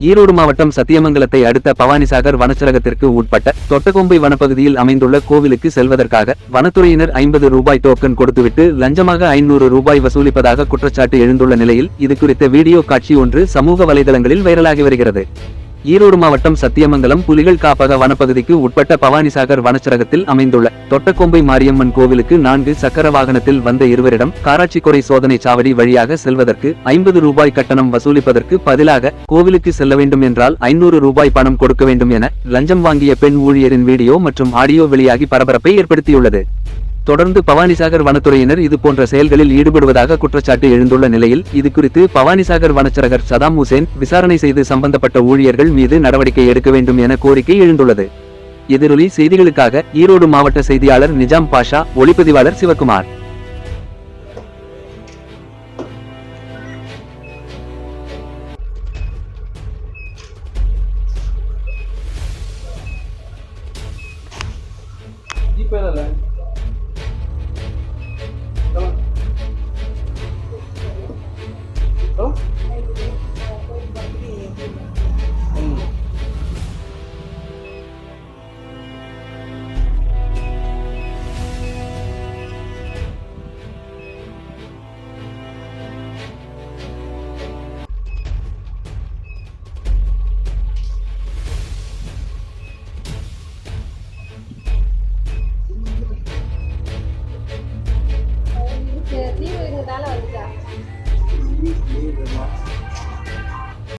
ஈரோடு மாவட்டம் சத்தியமங்கலத்தை அடுத்த பவானிசாகர் வனச்சரகத்திற்கு உட்பட்ட தொட்டகொம்பை வனப்பகுதியில் அமைந்துள்ள கோவிலுக்கு செல்வதற்காக வனத்துறையினர் ஐம்பது ரூபாய் டோக்கன் கொடுத்துவிட்டு லஞ்சமாக ஐநூறு ரூபாய் வசூலிப்பதாக குற்றச்சாட்டு எழுந்துள்ள நிலையில் இது குறித்த வீடியோ காட்சி ஒன்று சமூக வலைதளங்களில் வைரலாகி வருகிறது. ஈரோடு மாவட்டம் சத்தியமங்கலம் புலிகள் காப்பக வனப்பகுதிக்கு உட்பட்ட பவானிசாகர் வனச்சரகத்தில் அமைந்துள்ள தொட்டக்கொம்பை மாரியம்மன் கோவிலுக்கு நான்கு சக்கர வாகனத்தில் வந்த இருவரிடம் காராட்சிக்குறை சோதனை சாவடி வழியாக செல்வதற்கு ஐம்பது ரூபாய் கட்டணம் வசூலிப்பதற்கு பதிலாக கோவிலுக்கு செல்ல வேண்டும் என்றால் ஐநூறு ரூபாய் பணம் கொடுக்க வேண்டும் என லஞ்சம் வாங்கிய பெண் ஊழியரின் வீடியோ மற்றும் ஆடியோ வெளியாகி பரபரப்பை ஏற்படுத்தியுள்ளது. தொடர்ந்து பவானிசாகர் வனத்துறையினர் இது போன்ற செயல்களில் ஈடுபடுவதாக குற்றச்சாட்டு எழுந்துள்ள நிலையில் இது குறித்து பவானிசாகர் வனச்சரகர் சதாம் ஹுசேன் விசாரணை செய்து சம்பந்தப்பட்ட ஊழியர்கள் மீது நடவடிக்கை எடுக்க வேண்டும் என கோரிக்கை எழுந்துள்ளது. எதிரொலி செய்திகளுக்காக ஈரோடு மாவட்ட செய்தியாளர் நிஜாம் பாஷா ஒளிப்பதிவாளர் சிவகுமார். ஜிபேல